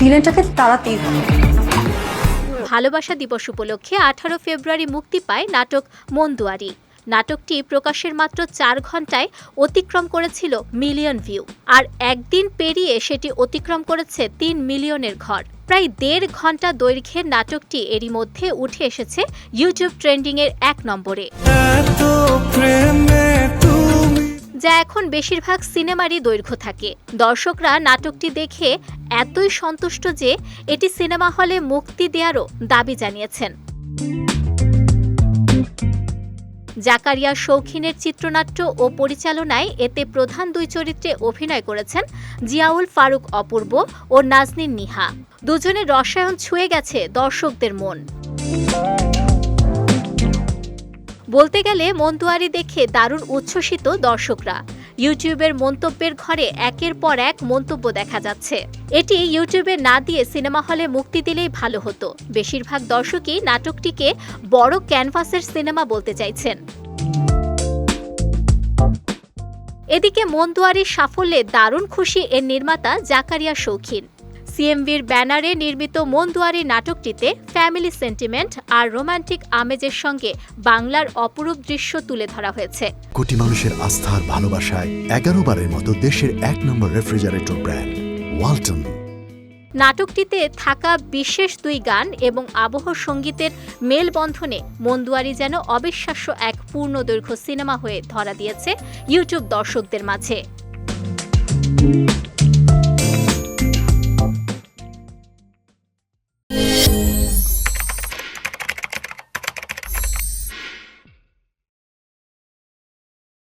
ভিলেনটাকে তাড়াতেই হবে। ভালোবাসা দিবস উপলক্ষে আঠারো ফেব্রুয়ারি মুক্তি পায় নাটক মন্দুয়ারি। নাটকটি প্রকাশের মাত্র চার ঘন্টায় অতিক্রম করেছিল মিলিয়ন ভিউ। আর একদিন পেরিয়ে সেটি অতিক্রম করেছে তিন মিলিয়নের ঘর। প্রায় দেড় ঘণ্টা দৈর্ঘ্যের নাটকটি এরই মধ্যে উঠে এসেছে ইউটিউব ট্রেন্ডিংয়ের এক নম্বরে। যা এখন বেশিরভাগ সিনেমারই দৈর্ঘ্য থাকে। দর্শকরা নাটকটি দেখে এতই সন্তুষ্ট যে এটি সিনেমা হলে মুক্তি দেওয়ারও দাবি জানিয়েছেন। জাকারিয়া শৌখিনের চিত্রনাট্য ও পরিচালনায় এতে প্রধান দুই চরিত্রে অভিনয় করেছেন জিয়াউল ফারুক অপূর্ব ও নাজনীন নিহা। দুজনের রসায়ন ছুঁয়ে গেছে দর্শকদের মন। বলতে গেলে মন্তুয়ারি দেখে দারুণ উচ্ছ্বসিত দর্শকরা। ইউটিউবের মন্তব্যের ঘরে একের পর এক মন্তব্য দেখা যাচ্ছে। এটি ইউটিউবে না দিয়ে সিনেমা হলে মুক্তি দিলেই ভালো হতো। বেশিরভাগ দর্শকই নাটকটিকে বড় ক্যানভাসের সিনেমা বলতে চাইছেন। এদিকে মন্দুয়ারির সাফল্যে দারুণ খুশি এর নির্মাতা জাকারিয়া শৌখিন। সিএমভির ব্যানারে নির্মিত মন্দুয়ারি নাটকটিতে ফ্যামিলি সেন্টিমেন্ট আর রোমান্টিক আমেজের সঙ্গে বাংলার অপরূপ দৃশ্য তুলে ধরা হয়েছে। কোটি মানুষের আস্থার ভালোবাসায় এগারো বারের মতো দেশের এক নম্বর রেফ্রিজারেটর ব্র্যান্ড ওয়ালটন। নাটকটিতে থাকা বিশেষ দুই গান এবং আবহ সঙ্গীতের মেলবন্ধনে মন্দুয়ারি যেন অবিশ্বাস্য এক পূর্ণদৈর্ঘ্য সিনেমা হয়ে ধরা দিয়েছে ইউটিউব দর্শকদের মাঝে।